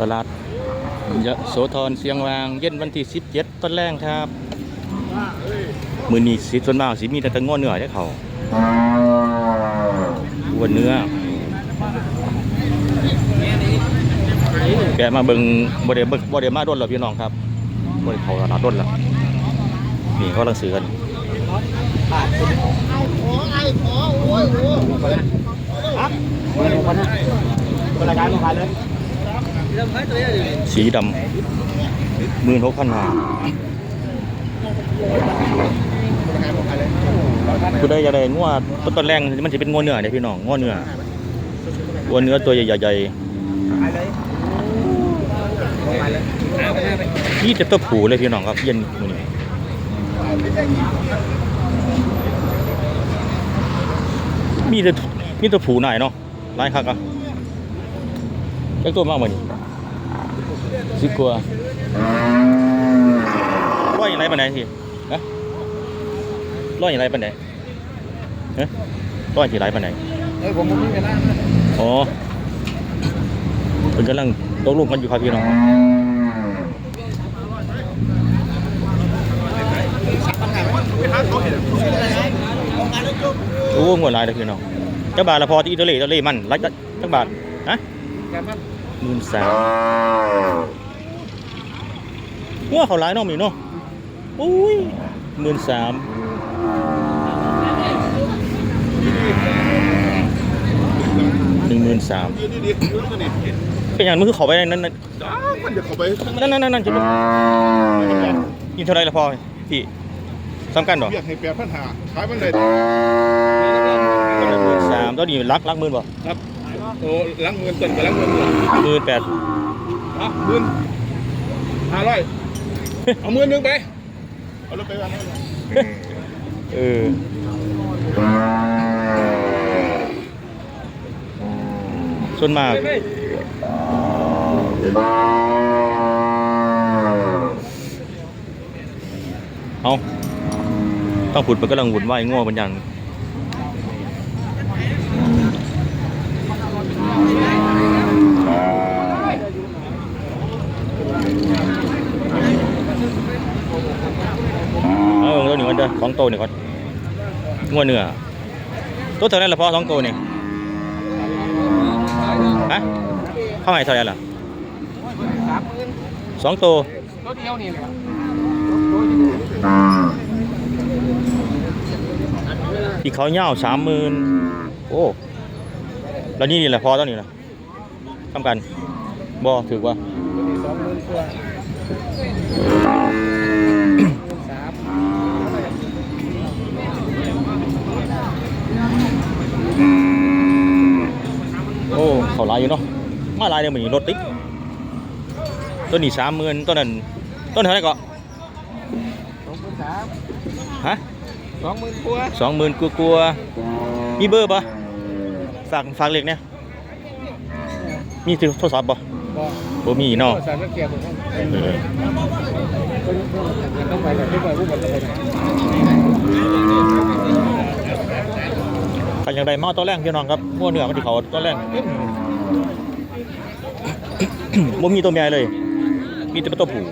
ตลาดยะโสธรเสียงวางเย็นวันที่17ต้นแรงครับ มือนี้สิส่วนมากสิมีแต่ตะง้อเนื้อได้เขาวัวเนื้อแกมาเบิงบ่ได้เบิ่งบ่ได้มาโดนหรอพี่น้องครับบ่ได้เขาตลาดโดนแล้วนี่เขาลังซื้อกันลูกค้าเลย สีดำมื่นหกพันห้าผู้ใดอยากได้งัวต้นต้นแรงมันจะเป็นงัวเนื้อเด้พี่น้องงัวเนื้องัวเนื้อตัวใหญ่ๆนี่จะตัวผูเลยพี่น้องครับเย็นมือนี้มีแต่มีตัวผูหน่อยเนาะหลายคักอะจักตัวมากมือนี้ สิบกว่าร้อยอย่างไรปันไหนสิฮะร้อยอย่างไรปันไหนฮะร้อยที่ไรปันไหนเออผมไม่มีเวลาอ๋อเป็นกำลังตกลงกันอยู่ครับพี่น้องโอ้เงินหลายเลยพี่น้องเจ้าบาทละพอที่อิตาลีอิตาลีมันไรจักบาทฮะแกมัน หมื่นสามว่าเขาหลายเน้องมีเนาะอุ้ยหมื่นสามหนึ่งหมื่นสามดีดีดีตัวนี้เป็นอย่างมันคือเขาไปนั่นนั่นอ้าวมันจะเข้าไปนั่นนั่นนั่นจะเป็นยินเท่าไรละพอพี่สำคัญบ่เรียกให้แปดพันหาขายมันเลยหมื่นสามตัวนี้รักรักหมื่นบ่ครับ โอ้ล้างเงินต้นกับล้างเงินต้นหมื่นแปดอะหมื่นห้าร้อยเอาหมื่นหนึ่งไปเอารถไปวางเออส่วนมากเอาต้องผุดมันกำลังหุ่นไหวายง่วงเป็นอย่างเอาตัวหนึ่งกันเด้อสองตัวนี่ก่อนง่วงเนื้อตัวเท่านั้นละพอสองตัวนี่ฮะเข้าไหนเท่าไหร่ล่ะสามหมื่นสองตัวตัวเดียวนี่แหละที่เขาเง่าสามหมื่นโอ้แล้วนี่นี่แหละพอตอนนี้นะทำกันบอถือว่า ตัวนี้สองหมื่นกว่าสาม โอ้ เขาหลายอยู่เนาะมาหลายเลยเหมือนรถติ๊กต้นนี้สามหมื่นต้นนั้นต้นเท่าไหร่ก็สองหมื่นสามฮะสองหมื่นกว่าสองหมื่นกลัวๆมีเบอร์ปะฝากฝากเลขเนี่ยมีโทรศัพท์ปะบ่บ่มีเนาะสารเกียร์ผมเออต้องไปแบบที่ไปผู้บริหารใครอย่างไรมาตัวแรกพี่น้องครับมั่วเนื้อมันที่เขาตัวแรก บ่มีตัวเมียเลย มีแต่ตัวผู้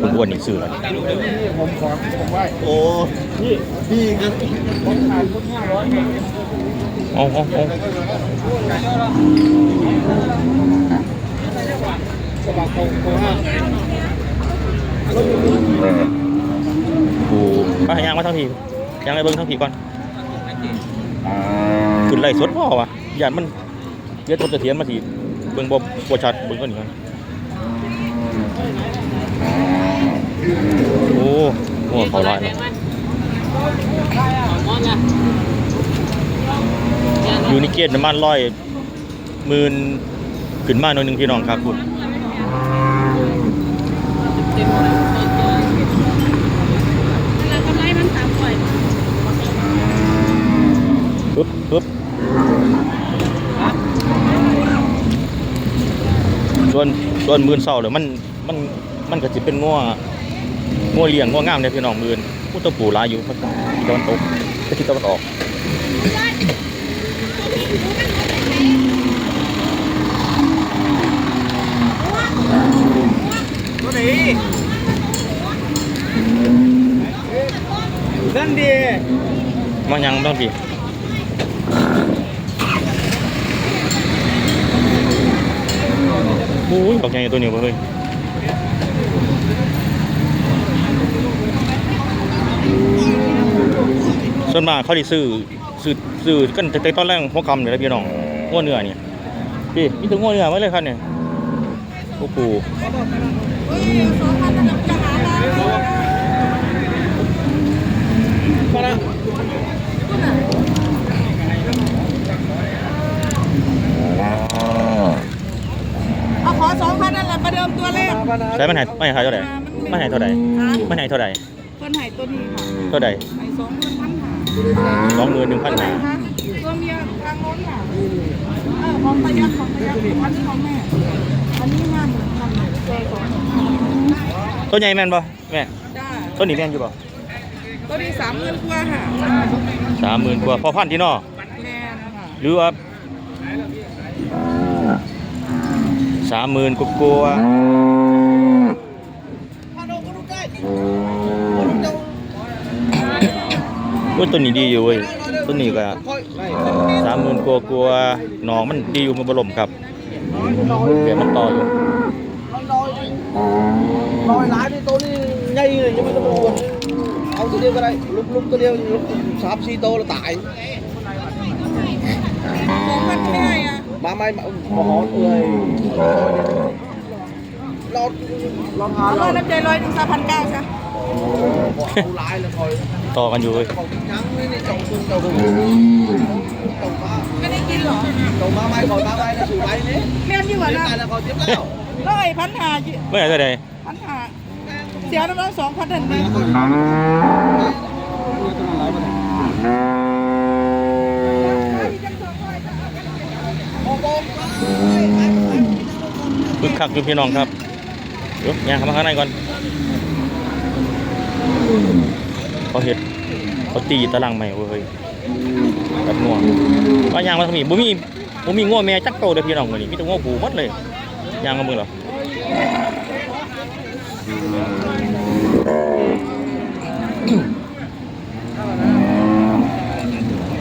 ผมอ้วนนี่ซื้อแล้วผมขอผมไหวโอ้พี่พี่กันผมขายพุทห้าร้อยเอาเอาเอากระบะโคโคห้าผู้ป้ายางมาทั้งทียางไอ้เบิ้งทั้งทีก่อนขึ้นไล่สดพ่อวะยานมัน เยอะต้นตะเทียนมาทีเบิ้งบ่บ่ชัดเบิ้งก็นี่ครับโอ้โหเขาหลายอยู่ในเกณฑ์น้ำมันร้อยหมื่นขึ้นมาหน่อยหนึ่งพี่น้องครับคุณปึ๊บปึ๊บ ส่วนส่วนมื่นเศร้าเลยมันมันมันก็จะเป็นง้อง้อเลี้ยงง้องามเนี่ยพี่น้องมื่นผู้ตะปูหลายอยู่ภาคตะวันตกภาคตะวันออกตัวนี้นั่นดีมันยังต้องดี อ้ยบอกยังไงตัวนี้บ่เฮ้ยส่วนมากเขาได้ซื้อซื้อซื้อกันแต่ตอนแรกหัวคำเนี่ยแหละพี่น้องงัวเนื้อเนี่ยพี่มีแต่งัวเนื้อมาเลยครับเนี่ยโอ้โห เฮ้ยสองพันจะหามา มาละ เอาขอสองพันนั่นแหละประเดิมตัวแรกใช้มันหายไม่หายเท่าไหร่ไม่หายเท่าไหร่ฮะไม่หายเท่าไหร่เพิ่นใหายตัวนี้ค่ะเท่าไหร่ใหายสองหมื่นพันหาสองหมื่นหนึ่งพันหาตัวเมียทางโน้นค่ะเออของตะยักของตะยักอันนี้ของแม่อันนี้ห้าหมื่นพันเจอสองตัวใหญ่แม่นป่ะแม่จ้าตัวนี้แม่นอยู่ป่ะตัวนี้สามหมื่นกว่าค่ะสามหมื่นกว่าพอพันที่นอแม่นะคะหรือว่า สามหมื่นกกลัวาๆว่าตัวนี้ดีอยู่เว้ยตัวนี้ก็สามหมื่นกว่ากลัวาๆหนองมันดีอยู่มันบรมครับเดี๋ยวมันต่ออยู่ลอยหลายในตัวนี้ใหญ่เลยยังไม่ต้องวนเอาตัวเดียวก็ได้ลุกลุกตัวเดียวลุกสามสี่ตัวแล้วตาย ไม่มาหอเอ้ยรอรอทาเอานร้เราอยน้ำใจร้อยหนึ่งสามพันเก้าใช่เอาหลายเลยคอยต่อกันอยู่เว้ยบอกยังนี่นี่จงคุณจงคุณจงมาไม่ได้กินเหรอจงมาไม่ก่อนมาไม่นะสู่ไว้นี่แม่นอยู่เดี๋อะยวนะตายแล้วก่อนเจ็บแล้วร้อยพันหาไม่ไหนเท่าไหร่พันหาเสียน้ำร้อนสองพันทันที คึกคักอยู่พี่น้องครับเดี๋ยวย่างเข้ามาข้างในก่อนเขาเห็ดเขาตีตารางใหม่เว้ยกับง่วงว่าย่างมาทำอีบ่มีบ่มีง่วงแม่จักโตเด้อพี่น้องมื้อนี้มีแต่ง่วงผูหมดเลยย่างมาเบิ่งเหรอ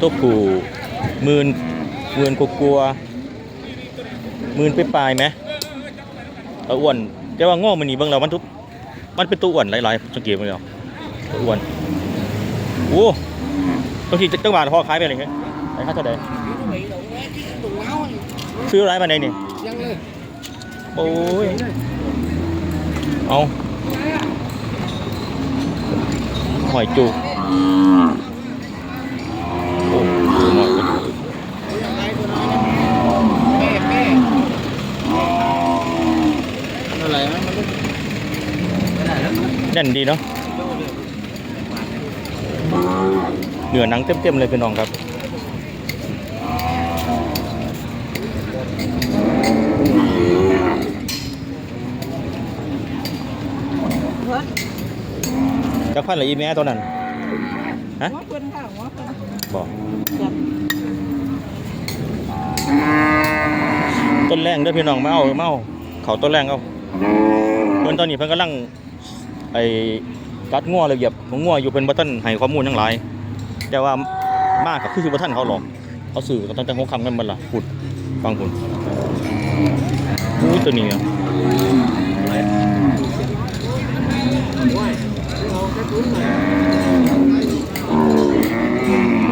ตัวผูมื่นมื่นกลัวๆ หมื่นไปปลายไหมเอาอ้วนแต่ว่าง่วงมันนี่เบิ่งแล้วมันทุกมันเป็นตัวอ้วนหลายๆสังเกตมั้ยเนาตัวอ้วนโอ้บางทีจังหวะพอขายไปอะไรเงี้ยขายค่าเท่าไหร่ซื้ออะไรมาไหนนี่ยังเลยโอ้ยเอาหอยจู แน่นดีเนาะเหนือหนังเต็มๆเลยพี่น้องครับจักพันละอีแม่ตัวนั้นฮะหัวเนค่ะหัวเพิ่นบอกต้นแรงเด้อพี่น้องมาเอามาเอาเขาต้นแรงเอาเพิ่นตอนนี้เพิ่นกำลัง ไอ้กัดงัวเลยเหยียบของงัวอยู่เป็นบัตตันให้ข้อมูลทั้งหลาย แต่ว่ามากกับคือบัตตันเขาหรอกเขาสื่อกันตั้งแต่หัวคำกันบัดล่ะพูดฟังคุณอู้ตัวนี้อะ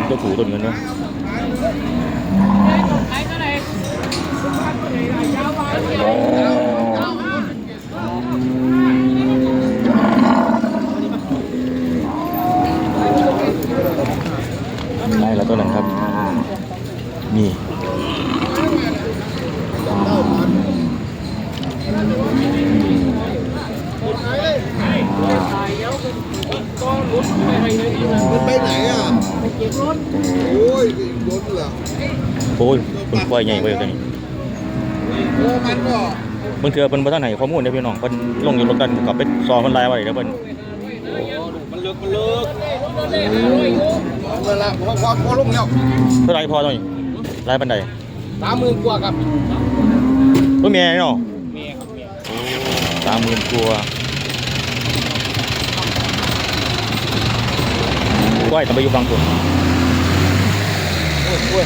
ตัวผูตัวนี้เนาะยเท่าไหร่ ได้แล้วตัวนั้นครับ นี่ มันไปไหนอะไปเก็บรถโอ้ยรถเหรอโอ้ยคุณปล่อยใหญ่ไว้ตัวนี้โอ้มันก็บางเทื่อเพิ่นบ่ทันให้ข้อมูลเด้อพี่น้องเพิ่นลงอยู่รถกันกลับไปซอเพิ่นไล่ไว้เด้อเพิ่นมันเลิกมันเลิกเวลาพอพอพอลงแล้วเท่าไหร่พอตัวนี้ไล่ปานใดสามหมื่นกว่าครับตัวแม่เนาะเมียครับเมีย30,000กว่า กล้วยต้องไปอยู่ฝั่งคุณโอ้ยโอ้ย